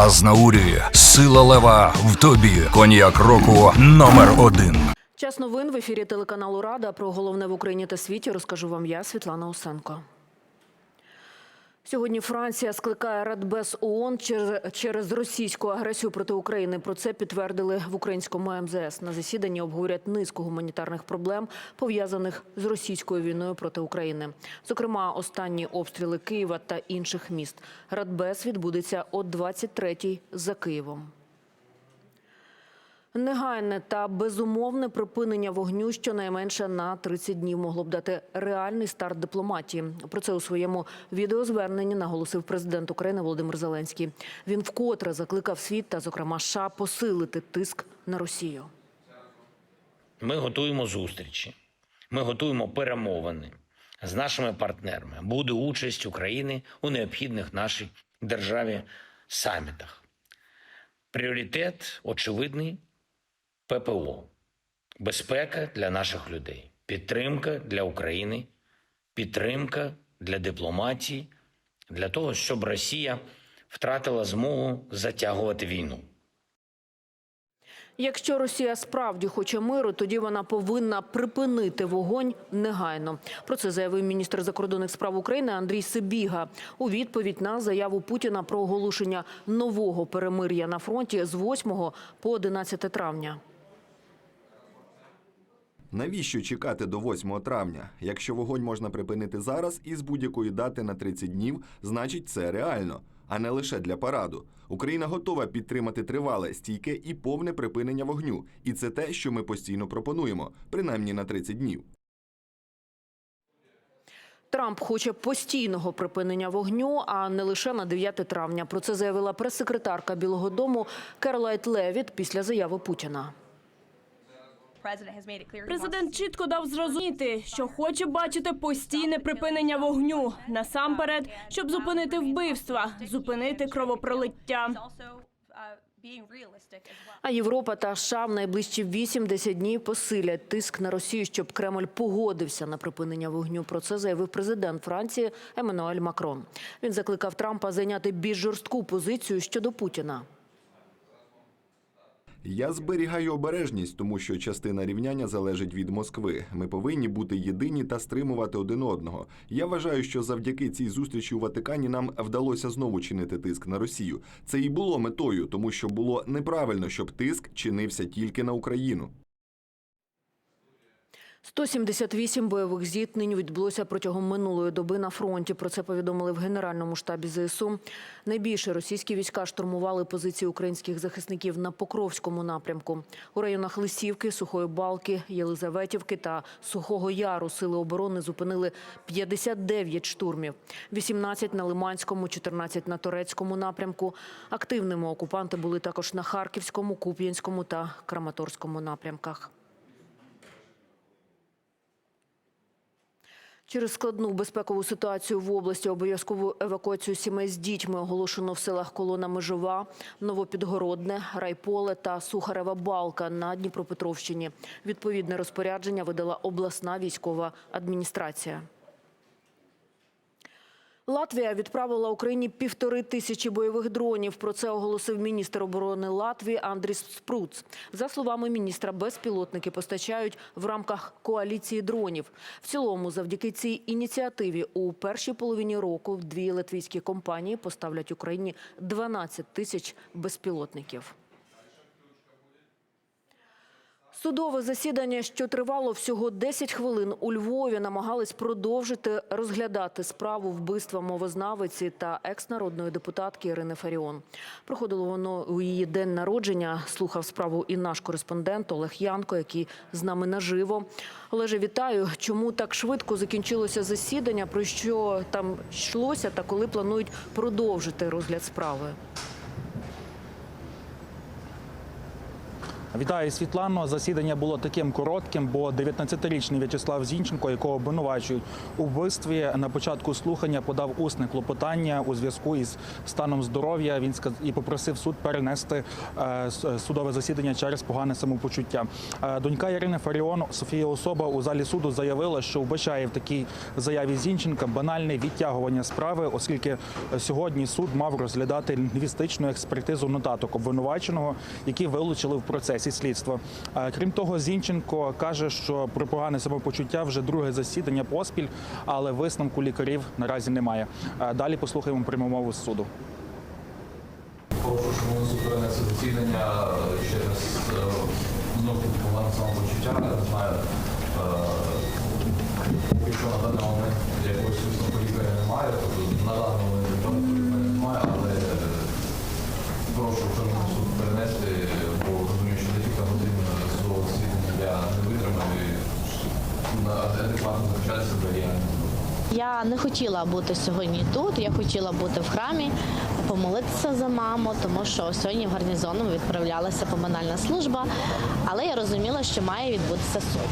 Азнаурі, сила лева в тобі. Коньяк року номер один. Час новин в ефірі телеканалу Рада. Про головне в Україні та світі розкажу вам я, Світлана Усенко. Сьогодні Франція скликає Радбез ООН через, через російську агресію проти України. Про це підтвердили в українському МЗС. На засіданні обговорять низку гуманітарних проблем, пов'язаних з російською війною проти України. Зокрема, останні обстріли Києва та інших міст. Радбез відбудеться о 23-й за Києвом. Негайне та безумовне припинення вогню щонайменше на 30 днів могло б дати реальний старт дипломатії. Про це у своєму відеозверненні наголосив президент України Володимир Зеленський. Він вкотре закликав світ та, зокрема, США посилити тиск на Росію. Ми готуємо зустрічі, ми готуємо перемовини з нашими партнерами. Буде участь України у необхідних нашій державі самітах. Пріоритет очевидний ППО, безпека для наших людей, підтримка для України, підтримка для дипломатії, для того, щоб Росія втратила змогу затягувати війну. Якщо Росія справді хоче миру, тоді вона повинна припинити вогонь негайно. Про це заявив міністр закордонних справ України Андрій Сибіга у відповідь на заяву Путіна про оголошення нового перемир'я на фронті з 8 по 11 травня. Навіщо чекати до 8 травня? Якщо вогонь можна припинити зараз і з будь-якої дати на 30 днів, значить це реально, а не лише для параду. Україна готова підтримати тривале, стійке і повне припинення вогню. І це те, що ми постійно пропонуємо, принаймні на 30 днів. Трамп хоче постійного припинення вогню, а не лише на 9 травня. Про це заявила прес-секретарка Білого Дому Керолайт Левіт після заяви Путіна. Президент чітко дав зрозуміти, що хоче бачити постійне припинення вогню насамперед, щоб зупинити вбивства, зупинити кровопролиття. А Європа та США в найближчі 8-10 днів посилять тиск на Росію, щоб Кремль погодився на припинення вогню. Про це заявив президент Франції Еммануель Макрон. Він закликав Трампа зайняти більш жорстку позицію щодо Путіна. Я зберігаю обережність, тому що частина рівняння залежить від Москви. Ми повинні бути єдині та стримувати один одного. Я вважаю, що завдяки цій зустрічі у Ватикані нам вдалося знову чинити тиск на Росію. Це і було метою, тому що було неправильно, щоб тиск чинився тільки на Україну. 178 бойових зіткнень відбулося протягом минулої доби на фронті. Про це повідомили в Генеральному штабі ЗСУ. Найбільше російські війська штурмували позиції українських захисників на Покровському напрямку. У районах Лисівки, Сухої Балки, Єлизаветівки та Сухого Яру сили оборони зупинили 59 штурмів. 18 на Лиманському, 14 на Торецькому напрямку. Активними окупанти були також на Харківському, Куп'янському та Краматорському напрямках. Через складну безпекову ситуацію в області обов'язкову евакуацію сімей з дітьми оголошено в селах Колона Межова, Новопідгородне, Райполе та Сухарева Балка на Дніпропетровщині. Відповідне розпорядження видала обласна військова адміністрація. Латвія відправила Україні півтори тисячі бойових дронів. Про це оголосив міністр оборони Латвії Андріс Спруц. За словами міністра, безпілотники постачають в рамках коаліції дронів. В цілому, завдяки цій ініціативі, у першій половині року дві латвійські компанії поставлять Україні 12 тисяч безпілотників. Судове засідання, що тривало всього 10 хвилин у Львові, намагались продовжити розглядати справу вбивства мовознавиці та екс-народної депутатки Ірини Фаріон. Проходило воно у її день народження. Слухав справу і наш кореспондент Олег Янко, який з нами наживо. Олеже, вітаю. Чому так швидко закінчилося засідання? Про що там йшлося та коли планують продовжити розгляд справи? Вітаю, Світлано. Засідання було таким коротким, бо 19-річний В'ячеслав Зінченко, якого обвинувачують у вбивстві, на початку слухання подав усне клопотання у зв'язку із станом здоров'я. Він сказ- і попросив суд перенести е, судове засідання через погане самопочуття. Е, Донька Ірини Фаріон Софія Особа у залі суду заявила, що вбачає в такій заяві Зінченка банальне відтягування справи, оскільки сьогодні суд мав розглядати лінгвістичну експертизу нотаток обвинуваченого, які вилучили в процесі слідства. Е, Крім того, Зінченко каже, що про погане самопочуття вже друге засідання поспіль, але висновку лікарів наразі немає. Е, Далі послухаємо пряму мову з суду. Прошу, ми суд перенесли засідання через е, знову погане самопочуття. Не знаю, е, поки що на даний момент якогось висновку лікаря немає, тобто на даний момент немає, але прошу, ми суд перенести, бо не на адекватно захищати себе я. Я не хотіла бути сьогодні тут. Я хотіла бути в храмі, помолитися за маму, тому що сьогодні в гарнізону відправлялася поминальна служба. Але я розуміла, що має відбутися суд.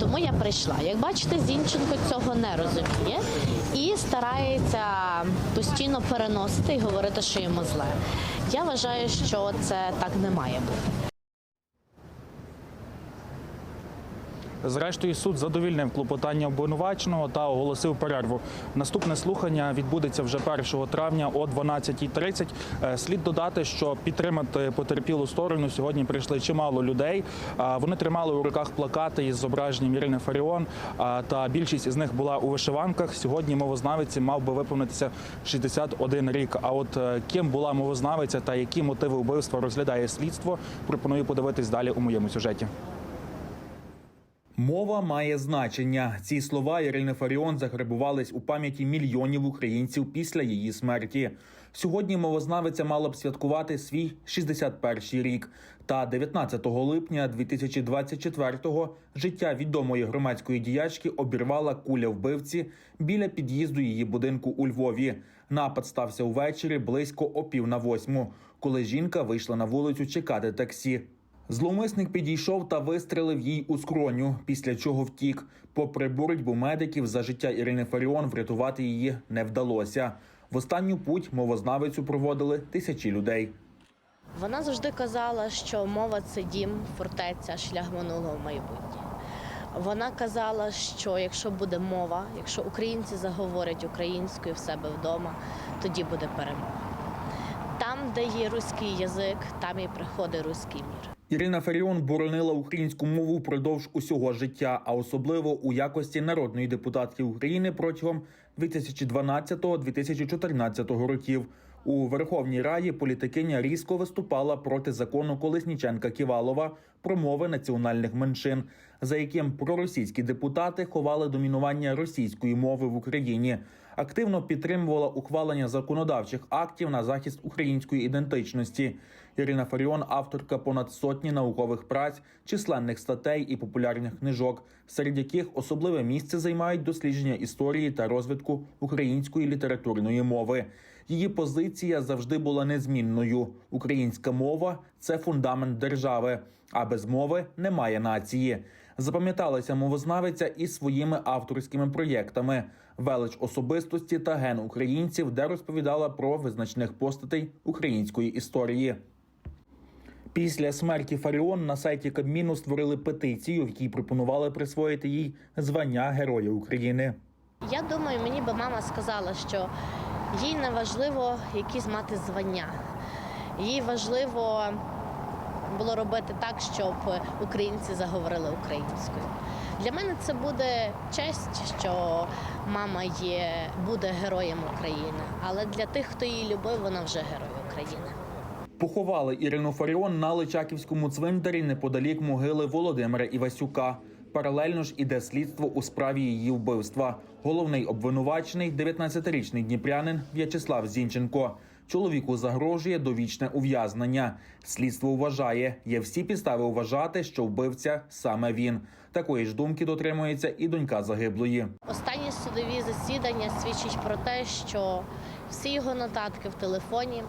Тому я прийшла. Як бачите, Зінченко цього не розуміє і старається постійно переносити і говорити, що йому зле. Я вважаю, що це так не має бути. Зрештою, суд задовільнив клопотання обвинуваченого та оголосив перерву. Наступне слухання відбудеться вже 1 травня о 12.30. Е, Слід додати, що підтримати потерпілу сторону сьогодні прийшли чимало людей. Вони тримали у руках плакати із зображенням Ірини Фаріон. Та більшість із них була у вишиванках. Сьогодні мовознавиці мав би виповнитися 61 рік. А от е, ким була мовознавиця та які мотиви вбивства розглядає слідство, пропоную подивитись далі у моєму сюжеті. Мова має значення. Ці слова Ірини Фаріон заграбувались у пам'яті мільйонів українців після її смерті. Сьогодні мовознавиця мала б святкувати свій 61-й рік. Та 19 липня 2024-го життя відомої громадської діячки обірвала куля вбивці біля під'їзду її будинку у Львові. Напад стався увечері близько о пів на восьму, коли жінка вийшла на вулицю чекати таксі. Зловмисник підійшов та вистрелив їй у скроню, після чого втік. Попри боротьбу медиків за життя Ірини Фаріон врятувати її не вдалося. В останню путь мовознавицю проводили тисячі людей. Вона завжди казала, що мова це дім, фортеця, шлях минулого майбутнє. Вона казала, що якщо буде мова, якщо українці заговорять українською в себе вдома, тоді буде перемога. Там, де є руський язик, там і приходить руський мір. Ірина Фаріон боронила українську мову впродовж усього життя, а особливо у якості народної депутатки України протягом 2012-2014 років. У Верховній Раді політикиня різко виступала проти закону Колесніченка Ківалова про мови національних меншин, за яким проросійські депутати ховали домінування російської мови в Україні. Активно підтримувала ухвалення законодавчих актів на захист української ідентичності. Ірина Фаріон, авторка понад сотні наукових праць, численних статей і популярних книжок, серед яких особливе місце займають дослідження історії та розвитку української літературної мови. Її позиція завжди була незмінною. Українська мова це фундамент держави, а без мови немає нації. Запам'яталася мовознавиця і своїми авторськими проєктами велич особистості та ген українців, де розповідала про визначних постатей української історії. Після смерті Фаріон на сайті Кабміну створили петицію, в якій пропонували присвоїти їй звання Героя України. Я думаю, мені би мама сказала, що їй не важливо якісь мати звання. Їй важливо було робити так, щоб українці заговорили українською. Для мене це буде честь, що мама є, буде героєм України. Але для тих, хто її любив, вона вже герой України. Поховали Ірину Фаріон на Личаківському цвинтарі неподалік могили Володимира Івасюка. Паралельно ж іде слідство у справі її вбивства. Головний обвинувачений – 19-річний дніпрянин В'ячеслав Зінченко. Чоловіку загрожує довічне ув'язнення. Слідство вважає, є всі підстави вважати, що вбивця саме він. Такої ж думки дотримується і донька загиблої. Останні судові засідання свідчать про те, що всі його нотатки в телефоні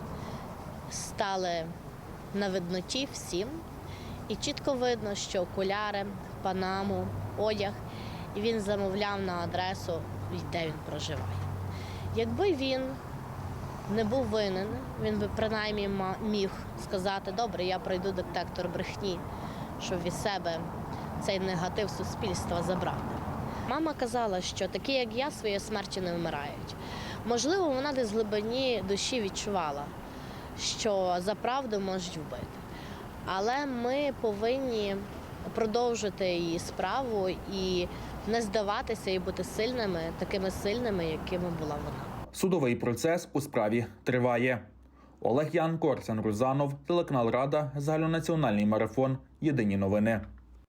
стали на видноті всім. І чітко видно, що окуляри, панаму, одяг і він замовляв на адресу, де він проживає. Якби він не був винен, він би принаймні міг сказати: добре, я пройду детектор брехні, щоб від себе цей негатив суспільства забрати. Мама казала, що такі, як я, своєї смерті не вмирають. Можливо, вона десь в глибині душі відчувала, що за правду можуть вбити. Але ми повинні продовжити її справу і не здаватися і бути сильними, такими сильними, якими була вона. Судовий процес у справі триває. Олег Янко, Арсен Рузанов, телеканал Рада, загальнонаціональний марафон. Єдині новини.